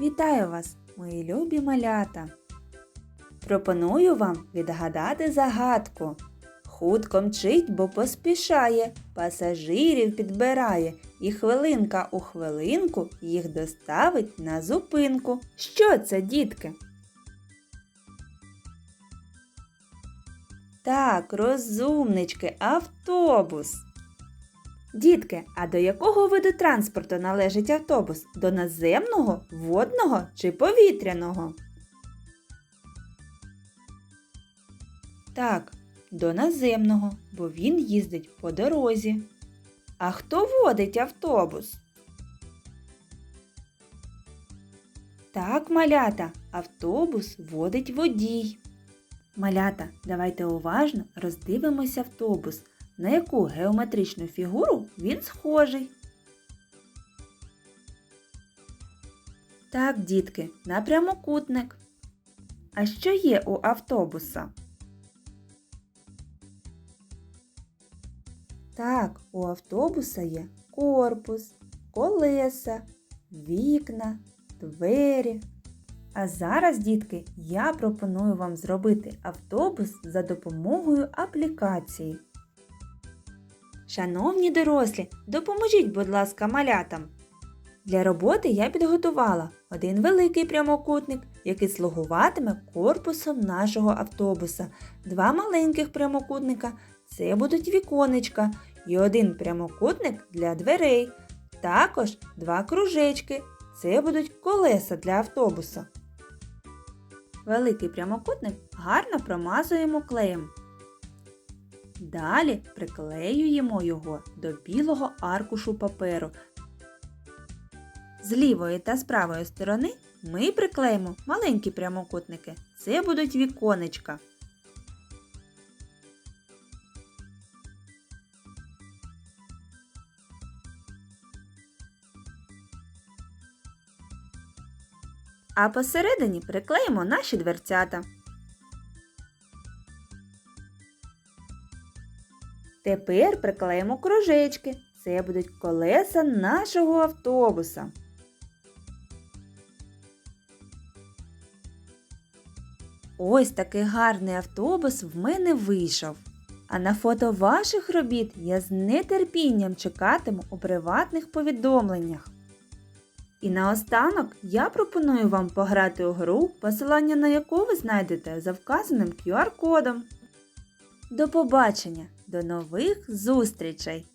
Вітаю вас, мої любі малята! Пропоную вам відгадати загадку. Хутко мчить, бо поспішає, пасажирів підбирає, і хвилинка у хвилинку їх доставить на зупинку. Що це, дітки? Так, розумнички, автобус. Дітки, а до якого виду транспорту належить автобус? До наземного, водного чи повітряного? Так, до наземного, бо він їздить по дорозі. А хто водить автобус? Так, малята, автобус водить водій. Малята, давайте уважно роздивимося автобус, на яку геометричну фігуру він схожий. Так, дітки, на прямокутник. А що є у автобуса? Так, у автобуса є корпус, колеса, вікна, двері. А зараз, дітки, я пропоную вам зробити автобус за допомогою аплікації. Шановні дорослі, допоможіть, будь ласка, малятам. Для роботи я підготувала один великий прямокутник, який слугуватиме корпусом нашого автобуса, два маленьких прямокутника це будуть віконечка, і один прямокутник для дверей. Також два кружечки це будуть колеса для автобуса. Великий прямокутник гарно промазуємо клеєм. Далі приклеюємо його до білого аркушу паперу. З лівої та з правої сторони ми приклеїмо маленькі прямокутники. Це будуть віконечка. А посередині приклеїмо наші дверцята. Тепер приклеїмо кружечки. Це будуть колеса нашого автобуса. Ось такий гарний автобус в мене вийшов. А на фото ваших робіт я з нетерпінням чекатиму у приватних повідомленнях. І наостанок я пропоную вам пограти у гру, посилання на яку ви знайдете за вказаним QR-кодом. До побачення! До нових зустрічей!